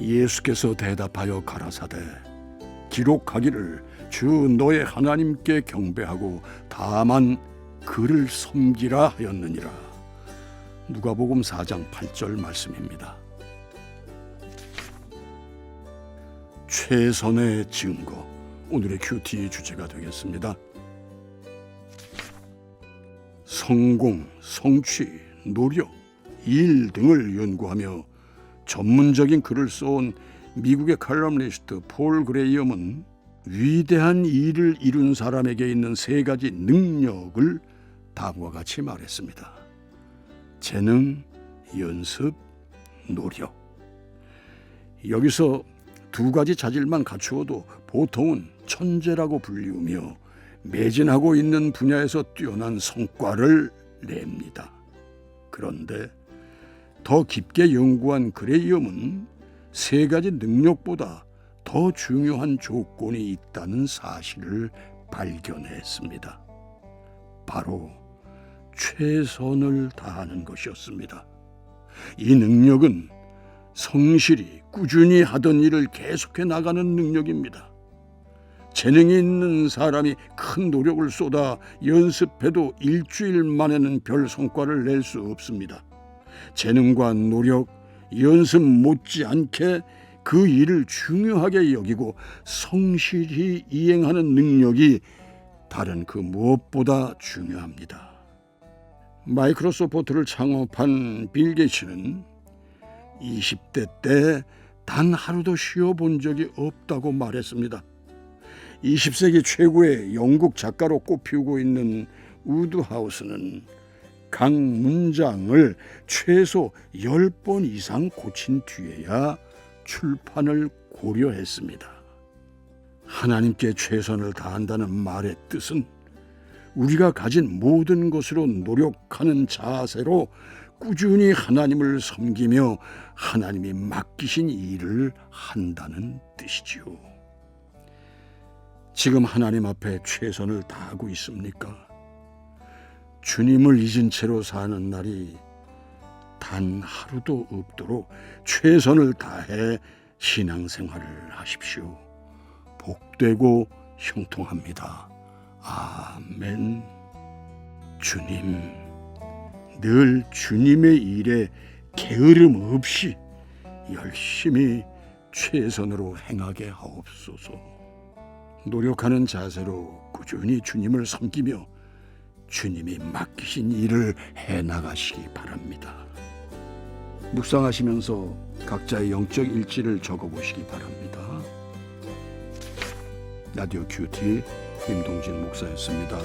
예수께서 대답하여 가라사대 기록하기를 주 너의 하나님께 경배하고 다만 그를 섬기라 하였느니라. 누가복음 4장 8절 말씀입니다. 최선의 증거 오늘의 큐티 주제가 되겠습니다. 성공, 성취, 노력, 일 등을 연구하며 전문적인 글을 써온 미국의 칼럼니스트 폴 그레이엄은 위대한 일을 이룬 사람에게 있는 세 가지 능력을 다음과 같이 말했습니다. 재능, 연습, 노력. 여기서 두 가지 자질만 갖추어도 보통은 천재라고 불리우며 매진하고 있는 분야에서 뛰어난 성과를 냅니다. 그런데 더 깊게 연구한 그레이엄은 세 가지 능력보다 더 중요한 조건이 있다는 사실을 발견했습니다. 바로 최선을 다하는 것이었습니다. 이 능력은 성실히 꾸준히 하던 일을 계속해 나가는 능력입니다. 재능이 있는 사람이 큰 노력을 쏟아 연습해도 일주일 만에는 별 성과를 낼 수 없습니다. 재능과 노력, 연습 못지않게 그 일을 중요하게 여기고 성실히 이행하는 능력이 다른 그 무엇보다 중요합니다. 마이크로소프트를 창업한 빌 게이츠는 20대 때 단 하루도 쉬어 본 적이 없다고 말했습니다. 20세기 최고의 영국 작가로 꼽히고 있는 우드하우스는 각 문장을 최소 10번 이상 고친 뒤에야 출판을 고려했습니다. 하나님께 최선을 다한다는 말의 뜻은 우리가 가진 모든 것으로 노력하는 자세로 꾸준히 하나님을 섬기며 하나님이 맡기신 일을 한다는 뜻이지요. 지금 하나님 앞에 최선을 다하고 있습니까? 주님을 잊은 채로 사는 날이 단 하루도 없도록 최선을 다해 신앙생활을 하십시오. 복되고 형통합니다. 아멘. 주님, 늘 주님의 일에 게으름 없이 열심히 최선으로 행하게 하옵소서. 노력하는 자세로 꾸준히 주님을 섬기며 주님이 맡기신 일을 해 나가시기 바랍니다. 묵상하시면서 각자의 영적 일지를 적어 보시기 바랍니다. 라디오 큐티 김동진 목사였습니다.